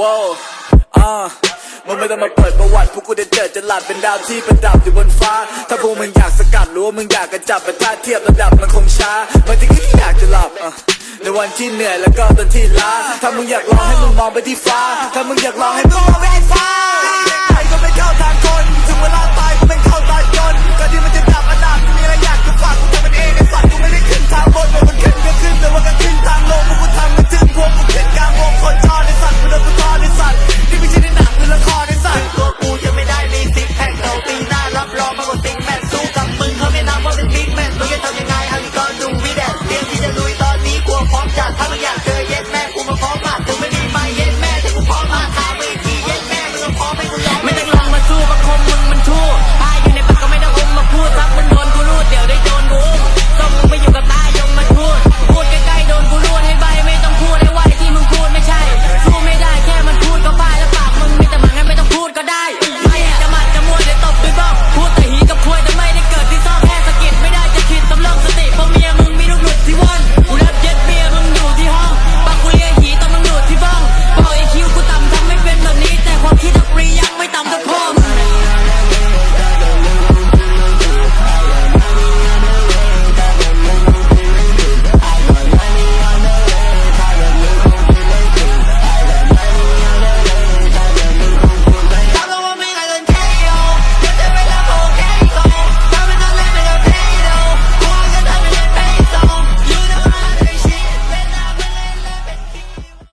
ว้าวอ่ามึงไม่ต้องมาเปิดประวัติพวกกูได้เจอจะหลับเป็นดาวที่ประดับอยู่บนฟ้า ถ้าพวกมึงอยากสกัดหรือว่ามึงอยากกระจับแต่ถ้าเทียบระดับมันคงช้าบางทีก็อยากจะหลับอะในวันที่เหนื่อยแล้วก็ตอนที่ล้าถ้ามึงอยากลองให้มึงมองไปที่ฟ้า ถ้ามึงอยากลองให้มึง